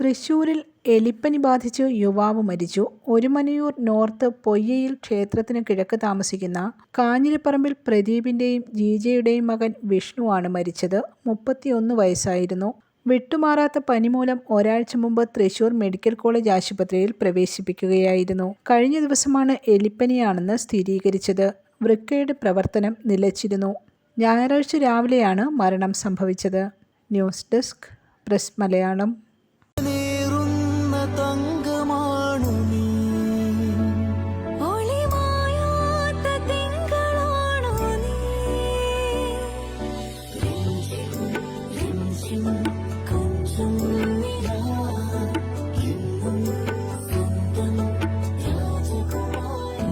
തൃശൂരിൽ എലിപ്പനി ബാധിച്ച് യുവാവ് മരിച്ചു. ഒരുമനയൂർ നോർത്ത് പൊയ്യയിൽ ക്ഷേത്രത്തിന് കിഴക്ക് താമസിക്കുന്ന കാഞ്ഞിരപ്പറമ്പിൽ പ്രദീപിന്റെയും ജീജയുടെയും മകൻ വിഷ്ണുവാണ് മരിച്ചത്. മുപ്പത്തിയൊന്ന് വയസ്സായിരുന്നു. വിട്ടുമാറാത്ത പനി മൂലം ഒരാഴ്ച മുമ്പ് തൃശൂർ മെഡിക്കൽ കോളേജ് ആശുപത്രിയിൽ പ്രവേശിപ്പിക്കുകയായിരുന്നു. കഴിഞ്ഞ ദിവസമാണ് എലിപ്പനിയാണെന്ന് സ്ഥിരീകരിച്ചത്. വൃക്കയുടെ പ്രവർത്തനം നിലച്ചിരുന്നു. ഞായറാഴ്ച രാവിലെയാണ് മരണം സംഭവിച്ചത്. News desk press Malayalam.